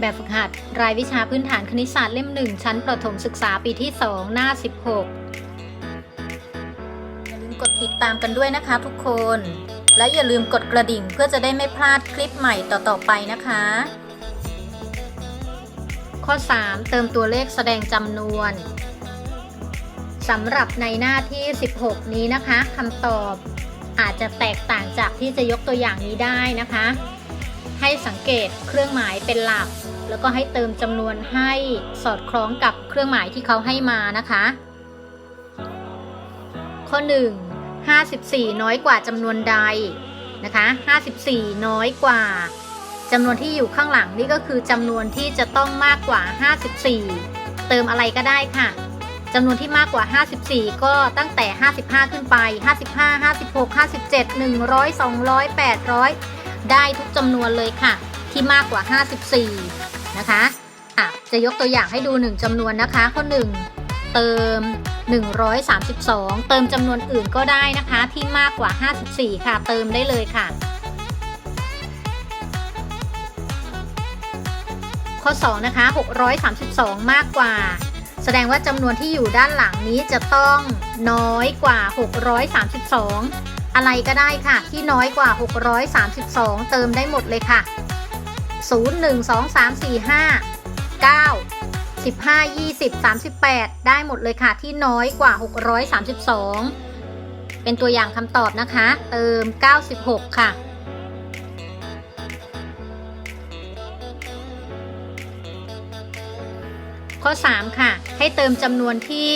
แบบฝึกหัด รายวิชาพื้นฐานคณิตศาสตร์เล่ม1ชั้นประถมศึกษาปีที่ 2 หน้า 16 อย่าลืมกดติดตามกันด้วยนะคะทุกคน และอย่าลืมกดกระดิ่งเพื่อจะได้ไม่พลาดคลิปใหม่ต่อๆไปนะคะ ข้อ 3 เติมตัวเลขแสดงจำนวนสำหรับในหน้าที่ 16 นี้นะคะคำตอบอาจจะแตกต่างจากที่จะยกตัวอย่างนี้ได้นะคะ ให้สังเกตเครื่องหมายเป็นหลัก แล้วก็ให้เติมจำนวนให้สอดคล้องกับเครื่องหมายที่เขาให้มานะคะ ข้อ 1 54 น้อยกว่าจำนวนใดนะคะ 54 น้อยกว่าจำนวนที่อยู่ข้างหลังนี่ก็คือจำนวนที่จะต้องมากกว่า 54 เติมอะไรก็ได้ค่ะจำนวนที่มากกว่า 54 ก็ตั้งแต่ 55 ขึ้นไป 55 56 57 100 200 800 ได้ทุกจำนวนเลยค่ะ ที่มากกว่า 54 นะคะะจะยกตัวอย่างให้ดู 1จำนวนนะคะ ข้อ 1 เติม 132 เติมจำนวนอื่นก็ได้นะคะ ที่มากกว่า 54 ค่ะ เติมได้เลยค่ะ ข้อ 2 นะคะ 632 มากกว่าแสดงว่าจำนวนที่อยู่ด้านหลังนี้จะต้องน้อยกว่า 632 อะไรก็ได้ค่ะ ที่น้อยกว่า 632 เติมได้หมดเลยค่ะ 0 1 2 3 4 5 9 15 20 38 ได้หมดเลยค่ะ ที่น้อยกว่า 632 เป็นตัวอย่างคำตอบนะคะ เติม 96 ค่ะข้อ 3 ค่ะ ให้เติมจำนวนที่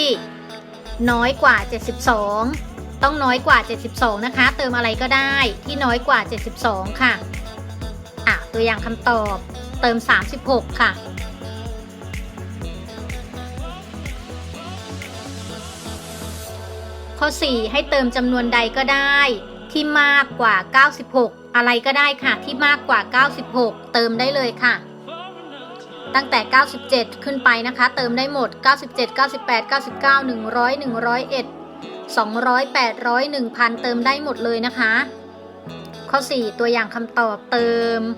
น้อยกว่า 72 ต้องน้อยกว่า 72 นะคะ เติมอะไรก็ได้ที่น้อยกว่า 72 ค่ะ อะ ตัวอย่างคำตอบเติม 36 ค่ะข้อ 4 ให้เติมจำนวนใดก็ได้ ที่มากกว่า 96 อะไรก็ได้ค่ะ ที่มากกว่า 96 เติมได้เลยค่ะ ตั้งแต่ 97 ขึ้นไปนะคะ เติมได้หมด 97 98 99 100 101 200 800 1000 เติมได้หมดเลยนะคะ ข้อ 4 ตัวอย่างคำตอบเติม 545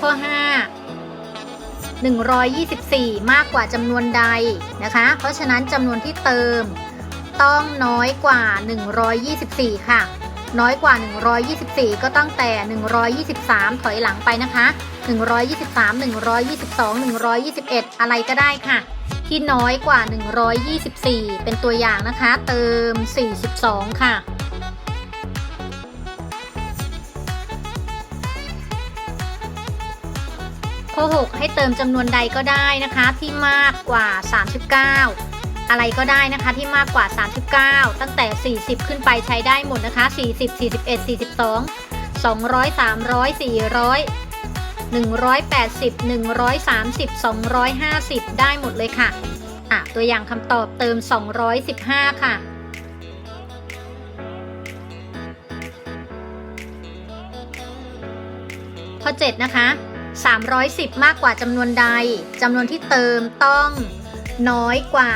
ข้อ 5 124 มากกว่าจำนวนใดนะคะ เพราะฉะนั้นจำนวนที่เติมต้องน้อยกว่า 124 ค่ะ น้อยกว่า 124 ก็ตั้งแต่ 123 ถอยหลังไปนะคะ 123 122 121 อะไรก็ได้ค่ะ ที่น้อยกว่า 124 เป็นตัวอย่างนะคะ เติม 42 ค่ะข้อ6ให้เติมจำนวนใดก็ได้นะคะ ที่มากกว่า 39 อะไรก็ได้นะคะที่มากกว่า 39 ตั้งแต่ 40 ขึ้นไปใช้ได้หมดนะคะ 40 41 42 200 300 400 180 130 250 ได้หมดเลยค่ะ อะ ตัวอย่างคำตอบเติม 215 ค่ะ ข้อ 7 นะคะ 310 มากกว่าจำนวนใดจำนวนที่เติมต้องน้อยกว่า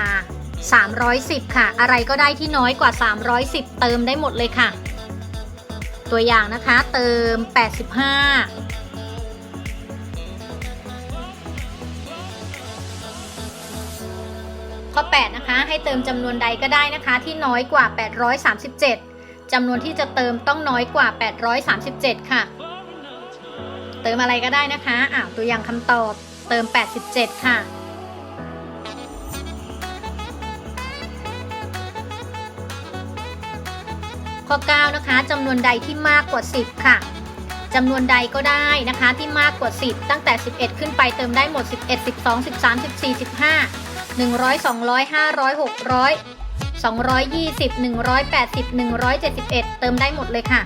310 ค่ะ อะไรก็ได้ที่น้อยกว่า 310 เติมได้หมดเลยค่ะ ตัวอย่างนะคะเติม 85ข้อ 8 นะคะ ให้เติมจำนวนใดก็ได้นะคะ ที่น้อยกว่า 837 จำนวนที่จะเติมต้องน้อยกว่า 837 ค่ะ เติมอะไรก็ได้นะคะอ้าวตัวอย่างคำตอบเติม 87 ค่ะ ข้อ 9 นะคะจำนวนใดที่มากกว่า 10 ค่ะจำนวนใดก็ได้นะคะที่มากกว่า 10 ตั้งแต่ 11 ขึ้นไปเติมได้หมด 11 12 13 14 15 100 200 500 600 220 180 171 เติมได้หมดเลยค่ะ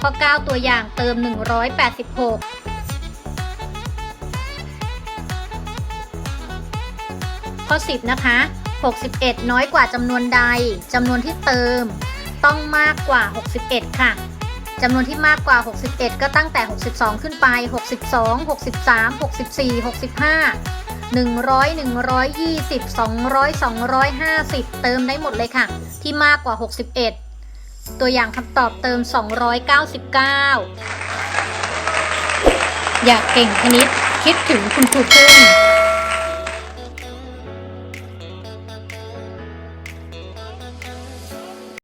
ข้อ 9 ตัวอย่างเติม 186ข้อ 10 นะคะ 61 น้อยกว่าจำนวนใดจำนวนที่เติม ต้องมากกว่า 61 ค่ะจำนวนที่มากกว่า 61 ก็ตั้งแต่ 62 ขึ้นไป 62 63 64 65 100 120 200 250 เติมได้หมดเลยค่ะ ที่มากกว่า 61 ตัวอย่างคำตอบเติม 299 อยากเก่งคณิตคิดถึงคุณครูพึ่ง